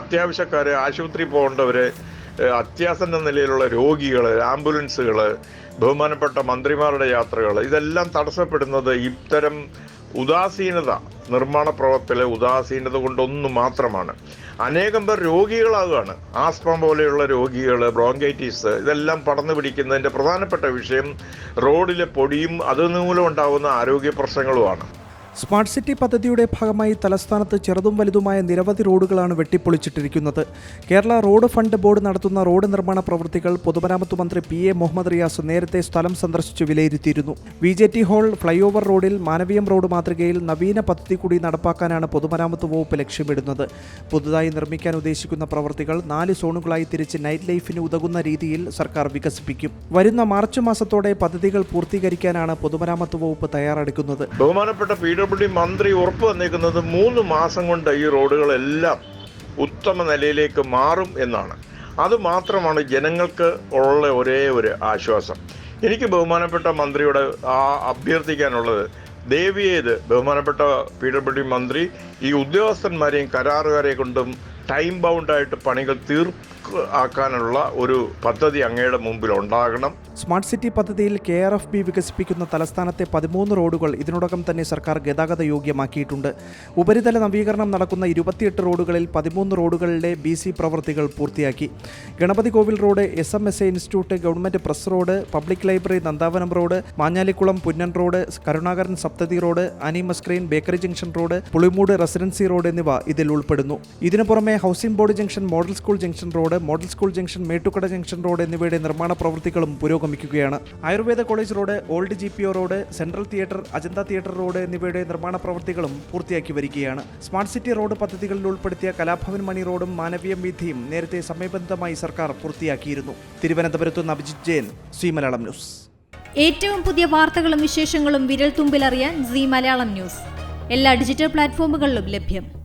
അത്യാവശ്യക്കാർ ആശുപത്രി പോകേണ്ടവർ അത്യാസന്ന നിലയിലുള്ള രോഗികൾ ആംബുലൻസുകൾ ബഹുമാനപ്പെട്ട മന്ത്രിമാരുടെ യാത്രകൾ ഇതെല്ലാം തടസ്സപ്പെടുന്നത് ഇത്തരം ഉദാസീനത നിർമ്മാണ പ്രവർത്തനത്തിലെ ഉദാസീനത കൊണ്ടൊന്നു മാത്രമാണ്. അനേകം പേർ രോഗികളാകുകയാണ് ആസ്മ പോലെയുള്ള രോഗികൾ ബ്രോങ്കൈറ്റിസ് ഇതെല്ലാം പടന്നു പിടിക്കുന്നതിന്റെ പ്രധാനപ്പെട്ട വിഷയം റോഡിലെ പൊടിയും അതുമൂലം ഉണ്ടാകുന്ന ആരോഗ്യ പ്രശ്നങ്ങളുമാണ്. സ്മാർട്ട് സിറ്റി പദ്ധതിയുടെ ഭാഗമായി തലസ്ഥാനത്ത് ചെറുതും വലുതുമായ നിരവധി റോഡുകളാണ് വെട്ടിപ്പൊളിച്ചിട്ടിരിക്കുന്നത്. കേരള റോഡ് ഫണ്ട് ബോർഡ് നടത്തുന്ന റോഡ് നിർമ്മാണ പ്രവൃത്തികൾ പൊതുമരാമത്ത് മന്ത്രി പി എ മുഹമ്മദ് റിയാസ് നേരത്തെ സ്ഥലം സന്ദർശിച്ച് വിലയിരുത്തിയിരുന്നു. V J T hall flyover റോഡിൽ മാനവീയം റോഡ് മാതൃകയിൽ നവീന പദ്ധതി കൂടി നടപ്പാക്കാനാണ് പൊതുമരാമത്ത് വകുപ്പ് ലക്ഷ്യമിടുന്നത്. പുതുതായി നിർമ്മിക്കാൻ ഉദ്ദേശിക്കുന്ന പ്രവൃത്തികൾ നാല് സോണുകളായി തിരിച്ച് നൈറ്റ് ലൈഫിന് ഉതകുന്ന രീതിയിൽ സർക്കാർ വികസിപ്പിക്കും. വരുന്ന മാർച്ച് മാസത്തോടെ പദ്ധതികൾ പൂർത്തീകരിക്കാനാണ് പൊതുമരാമത്ത് വകുപ്പ് തയ്യാറെടുക്കുന്നത്. ബഹുമാനപ്പെട്ട ഡബ്ല്യു മന്ത്രി ഉറപ്പ് വന്നിരിക്കുന്നത് മൂന്ന് മാസം കൊണ്ട് ഈ റോഡുകളെല്ലാം ഉത്തമ നിലയിലേക്ക് മാറും എന്നാണ്. അതുമാത്രമാണ് ജനങ്ങൾക്ക് ഉള്ള ഒരേ ഒരു ആശ്വാസം. എനിക്ക് ബഹുമാനപ്പെട്ട മന്ത്രിയോട് ആ അഭ്യർത്ഥിക്കാനുള്ളത് ദേവിയേത് ബഹുമാനപ്പെട്ട പി ഡബ്ല്യു മന്ത്രി ഈ ഉദ്യോഗസ്ഥന്മാരെയും കരാറുകാരെ കൊണ്ടും ടൈം ബൗണ്ടായിട്ട് പണികൾ ആക്കാനുള്ള ഒരു പദ്ധതി അങ്ങയുടെ മുമ്പിൽ ഉണ്ടാകണം. സ്മാർട്ട് സിറ്റി പദ്ധതിയിൽ കെ ആർ എഫ് ബി വികസിപ്പിക്കുന്ന തലസ്ഥാനത്തെ പതിമൂന്ന് റോഡുകൾ ഇതിനോടകം തന്നെ സർക്കാർ ഗതാഗത യോഗ്യമാക്കിയിട്ടുണ്ട്. ഉപരിതല നവീകരണം നടക്കുന്ന ഇരുപത്തിയെട്ട് റോഡുകളിൽ പതിമൂന്ന് റോഡുകളിലെ ബി സി പ്രവൃത്തികൾ പൂർത്തിയാക്കി. Ganapathi Kovil road S M S A institute government press road public library Nandavanam road Manjalikulam Punnan road Karunakaran Sapthathi road അനിമസ്ക്രീൻ bakery junction road Pulimoodu residency road എന്നിവ ഇതിൽ ഉൾപ്പെടുന്നു. ഇതിനു പുറമെ housing board junction model school junction road model school junction Mettukkada junction road എന്നിവയുടെ നിർമ്മാണ പ്രവൃത്തികളും പുരോഗമിക്കുകയാണ്. Ayurveda college road old G road central theatre Ajantha theatre road എന്നിവയുടെ നിർമ്മാണ പ്രവൃത്തികളും പൂർത്തിയാക്കി വരികയാണ്. സ്മാർട്ട് സിറ്റി റോഡ് പദ്ധതികളിൽ ഉൾപ്പെടുത്തിയ കലാഭവൻ മണി റോഡും മാനവീയം വീഥിയും നേരത്തെ സമയബന്ധമായി സർക്കാർ പൂർത്തിയാക്കിയിരുന്നു. തിരുവനന്തപുരത്ത് നിന്ന് അഭിജിത് ജയൻ സി മലയാളം ന്യൂസ്. ഏറ്റവും പുതിയ വാർത്തകളും വിശേഷങ്ങളും വിരൽ തുമ്പിലറിയാൻ സി മലയാളം ന്യൂസ്. എല്ലാ ഡിജിറ്റൽ പ്ലാറ്റ്ഫോമുകളിലും ലഭ്യം.